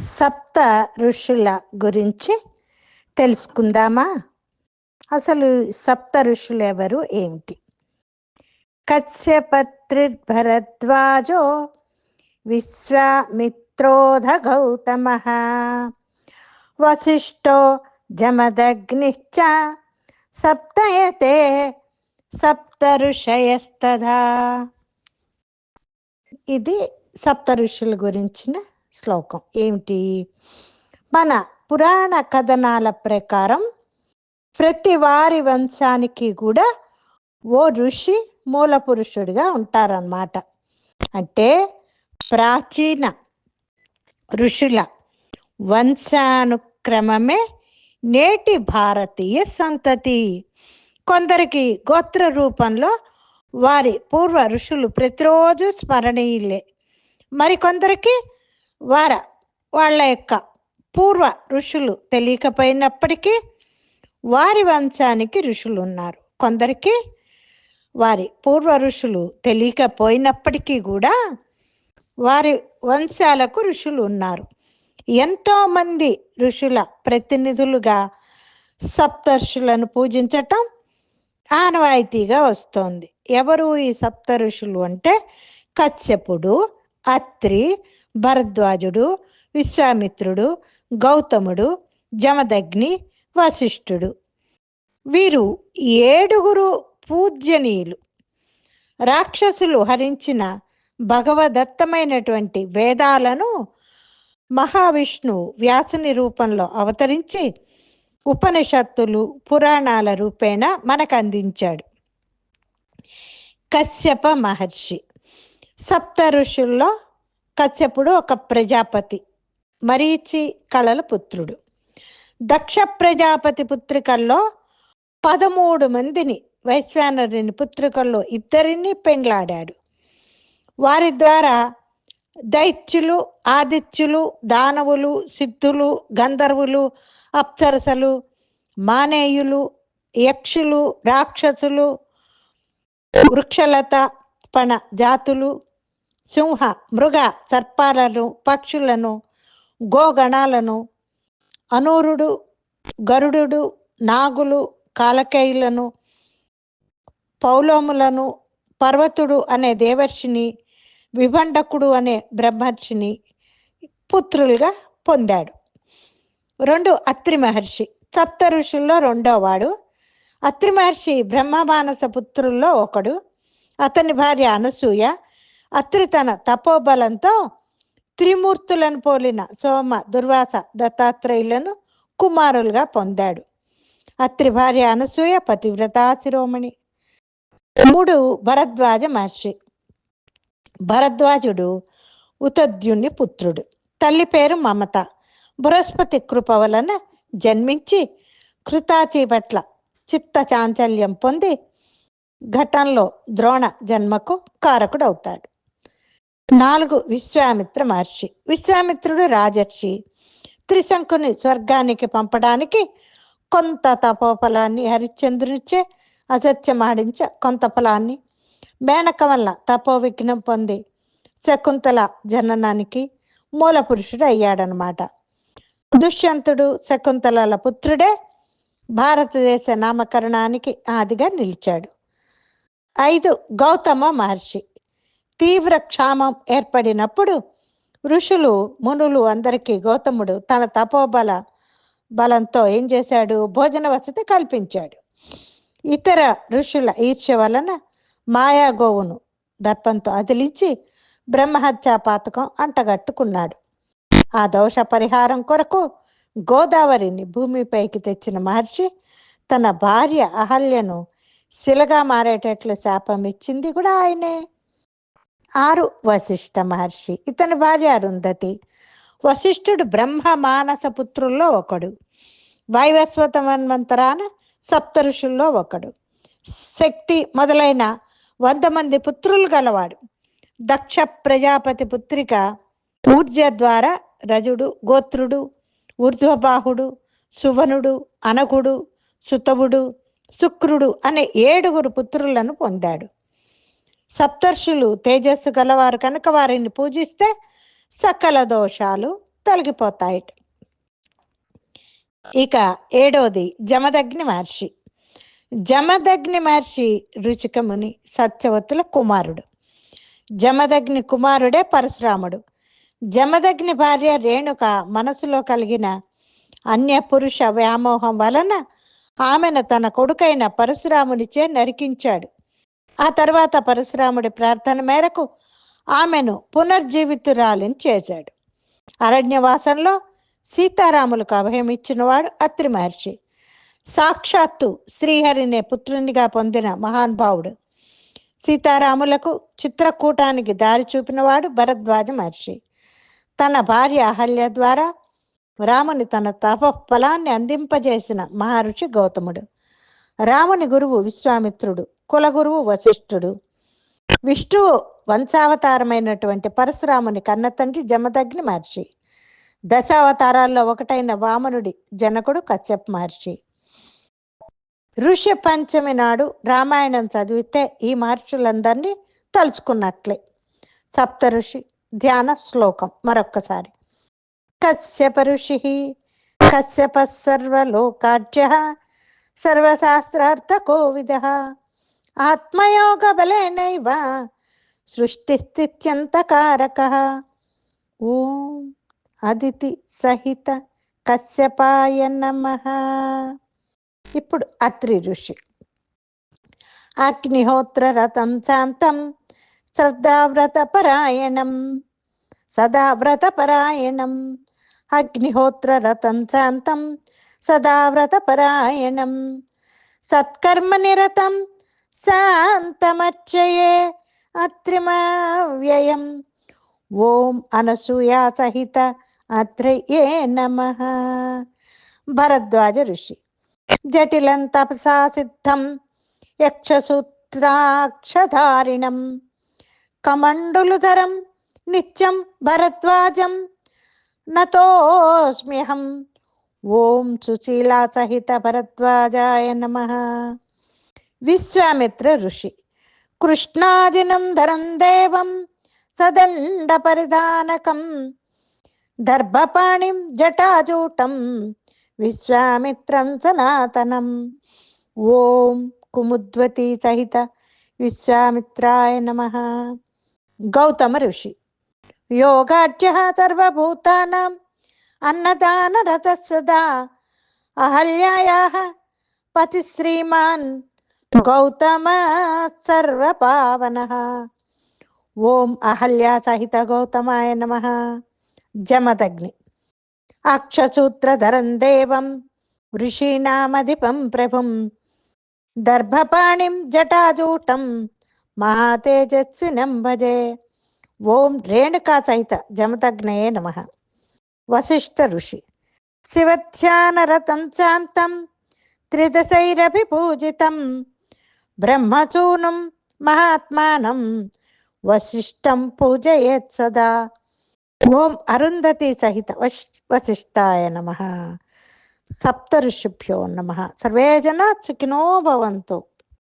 సప్త ఋషుల గురించి తెలుసుకుందామా? అసలు సప్త ఋషులు ఎవరు? ఏమిటి? కశ్యపత్రిర్భరద్వాజో విశ్వామిత్రోధ గౌతమ వశిష్ఠో జమదగ్నిశ్చ సప్తయతే సప్త ఋషయస్తథా. ఇది సప్త ఋషుల గురించిన శ్లోకం. ఏమిటి? మన పురాణ కథనాల ప్రకారం ప్రతి వారి వంశానికి కూడా ఓ ఋషి మూల పురుషుడిగా ఉంటారన్నమాట. అంటే ప్రాచీన ఋషుల వంశానుక్రమమే నేటి భారతీయ సంతతి. కొందరికి గోత్ర రూపంలో వారి పూర్వ ఋషులు ప్రతిరోజు స్మరణీయులే. మరికొందరికి వార వాళ్ళ యొక్క పూర్వ ఋషులు తెలియకపోయినప్పటికీ వారి వంశానికి ఋషులు ఉన్నారు కొందరికి వారి పూర్వ ఋషులు తెలియకపోయినప్పటికీ కూడా వారి వంశాలకు ఋషులు ఉన్నారు ఎంతోమంది ఋషుల ప్రతినిధులుగా సప్తర్షులను పూజించటం ఆనవాయితీగా వస్తోంది. ఎవరు ఈ సప్త ఋషులు అంటే? కశ్యపుడు అత్రి భరద్వాజుడు విశ్వామిత్రుడు గౌతముడు జమదగ్ని వశిష్ఠుడు. వీరు ఏడుగురు పూజ్యనీయులు. రాక్షసులు హరించిన భగవదత్తమైనటువంటి వేదాలను మహావిష్ణు వ్యాసుని రూపంలో అవతరించి ఉపనిషత్తులు పురాణాల రూపేణ మనకు అందించాడు కశ్యప మహర్షి. సప్త ఋషుల్లో కశ్యపుడు ఒక ప్రజాపతి మరీచి కళల పుత్రుడు. దక్ష ప్రజాపతి పుత్రికల్లో పదమూడు మందిని వైశ్వానరుని పుత్రికల్లో ఇద్దరిని పెండ్లాడాడు. వారి ద్వారా దైత్యులు ఆదిత్యులు దానవులు సిద్ధులు గంధర్వులు అప్సరసలు మానేయులు యక్షులు రాక్షసులు వృక్షలత పణ జాతులు సింహ మృగ సర్పాలను పక్షులను గోగణాలను అనూరుడు గరుడు నాగులు కాలకేయులను పౌలోములను పర్వతుడు అనే దేవర్షిని విభండకుడు అనే బ్రహ్మర్షిని పుత్రులుగా పొందాడు. రెండు అత్రి మహర్షి సప్త ఋషుల్లో రెండోవాడు అత్రి మహర్షి బ్రహ్మమానస పుత్రుల్లో ఒకడు. అతని భార్య అనసూయ అత్రి తన తపోబలంతో త్రిమూర్తులను పోలిన సోమ దుర్వాస దత్తాత్రేయులను కుమారులుగా పొందాడు. అత్రి భార్య అనసూయ పతివ్రతా శిరోమణి. మూడు భరద్వాజ మహర్షి. భరద్వాజుడు ఉతద్యుని పుత్రుడు. తల్లి పేరు మమత. బృహస్పతి కృప వలన జన్మించి కృతాచి పట్ల చిత్త చాంచల్యం పొంది ఘటంలో ద్రోణ జన్మకు కారకుడవుతాడు. నాలుగు విశ్వామిత్ర మహర్షి. విశ్వామిత్రుడు రాజర్షి. త్రిశంకుని స్వర్గానికి పంపడానికి కొంత తపోఫలాన్ని హరిశ్చంద్రునిచ్చే అసత్యమాడించ కొంత ఫలాన్ని మేనక వల్ల తపో విఘ్నం పొంది శకుంతల జననానికి మూల పురుషుడు అయ్యాడనమాట దుష్యంతుడు శకుంతలల పుత్రుడే భారతదేశ నామకరణానికి ఆదిగా నిలిచాడు. ఐదు గౌతమ మహర్షి. తీవ్ర క్షామం ఏర్పడినప్పుడు ఋషులు మునులు అందరికీ గౌతముడు తన తపోబల బలంతో ఏం చేశాడు? భోజన వసతి కల్పించాడు. ఇతర ఋషుల ఈర్ష్య వలన మాయాగోవును దర్పంతో అదిలించి బ్రహ్మహత్యా పాతకం అంటగట్టుకున్నాడు. ఆ దోష పరిహారం కొరకు గోదావరిని భూమిపైకి తెచ్చిన మహర్షి తన భార్య అహల్యను శిలగా మారేటట్లు శాపం ఇచ్చింది కూడా ఆయనే. ఆరు వశిష్ఠ మహర్షి. ఇతని భార్య అరుంధతి. వశిష్ఠుడు బ్రహ్మ మానస పుత్రుల్లో ఒకడు. వైవస్వత మన్వంతరాన సప్త ఋషుల్లో ఒకడు. శక్తి మొదలైన వంద మంది పుత్రులు గలవాడు. దక్ష ప్రజాపతి పుత్రిక ఊర్జ ద్వారా రజుడు గోత్రుడు ఊర్ధ్వబాహుడు సువనుడు అనగుడు సుతవుడు శుక్రుడు అనే ఏడుగురు పుత్రులను పొందాడు. సప్తర్షులు తేజస్సు గలవారు కనుక వారిని పూజిస్తే సకల దోషాలు తొలగిపోతాయి. ఇక ఏడోది జమదగ్ని మహర్షి. జమదగ్ని మహర్షి రుచికముని సత్యవతుల కుమారుడు. జమదగ్ని కుమారుడే పరశురాముడు. జమదగ్ని భార్య రేణుక మనసులో కలిగిన అన్య పురుష వ్యామోహం వలన ఆమెను తన కొడుకైన పరశురామునిచే నరికించాడు. ఆ తర్వాత పరశురాముడి ప్రార్థన మేరకు ఆమెను పునర్జీవితురాలిని చేశాడు. అరణ్యవాసంలో సీతారాములకు అభయం ఇచ్చినవాడు అత్రి మహర్షి. సాక్షాత్తు శ్రీహరినే పుత్రునిగా పొందిన మహానుభావుడు సీతారాములకు చిత్రకూటానికి దారి చూపినవాడు భరద్వాజ మహర్షి. తన భార్య అహల్య ద్వారా రాముని తన తపఫలాన్ని అందింపజేసిన మహర్షి గౌతముడు. రాముని గురువు విశ్వామిత్రుడు. కులగురువు వశిష్ఠుడు. విష్ణువు వంశావతారమైనటువంటి పరశురాముని కన్న తండ్రి జమదగ్ని మహర్షి. దశావతారాల్లో ఒకటైన వామనుడి జనకుడు కశ్యప్ మహర్షి. ఋషి పంచమి నాడు రామాయణం చదివితే ఈ మహర్షులందరినీ తలుచుకున్నట్లే. సప్త ఋషి ధ్యాన శ్లోకం మరొక్కసారి. కశ్యప ఋషి కశ్యప సర్వలోకాజ్య సర్వశాస్త్రార్థ కోవిద ఆత్మయోగ బలేనైవ సృష్టిస్థిత్యంతకారక. ఓం అదితి సహిత కశ్యపాయ నమ. ఇప్పుడు అత్రి ఋషి. అగ్నిహోత్ర రథం శాంతం శ్రద్ధావ్రత పరాయణం సదా వ్రత పరాయణం అగ్నిహోత్ర రథం శాంతం సదా వ్రత పరాయణం సత్కర్మ నిరతం శాంతమచ్చయే అత్రిమవ్యయం. ఓం అనసూయా సహిత అత్రయే నమ. భరద్వాజ ఋషి. జటిలం తపసా సిద్ధం యక్షసూత్రాక్షధారిణం. కమండులుధరం నిత్యం భరద్వాజం నతోస్మ్యహం. ఓం సుశీలా సహిత భరద్వాజాయ నమ. విశ్వామిత్ర ఋషి. కృష్ణాజినం ధరం దేవం సదండ పరిధానకం. దర్భపాణిం జటాజూటం విశ్వామిత్రం సనాతనం. ఓం కుముద్వతి సహిత విశ్వామిత్రాయ నమ. గౌతమ ఋషి. యోగాఢ్య సర్వభూతానాం అన్నదానరథ సదా అహల్యాయా పతి శ్రీమాన్ గౌతమ సర్వపావన. ఓం అహల్యా సహిత గౌతమాయ నమ. జమదగ్ని. అక్షసూత్రధరం దేవం. ఋషీణామధిపం ప్రభుం. దర్భపాణిం జటాజూటం. మహాతేజస్వినం భజే. ఓం రేణుకా సహిత జమదగ్నయే నమ. వశిష్ఠ ఋషి. శివధ్యానరతం శాంతం. త్రిదశైరపి బ్రహ్మచూర్ణం మహాత్మానం. వశిష్టం పూజయేత్ సదా. ఓం అరుంధతి సహిత వశ్ వశిష్టాయ నమ. సప్త ఋషిభ్యో నమ. సర్వే జనా సుఖినో భవంతు.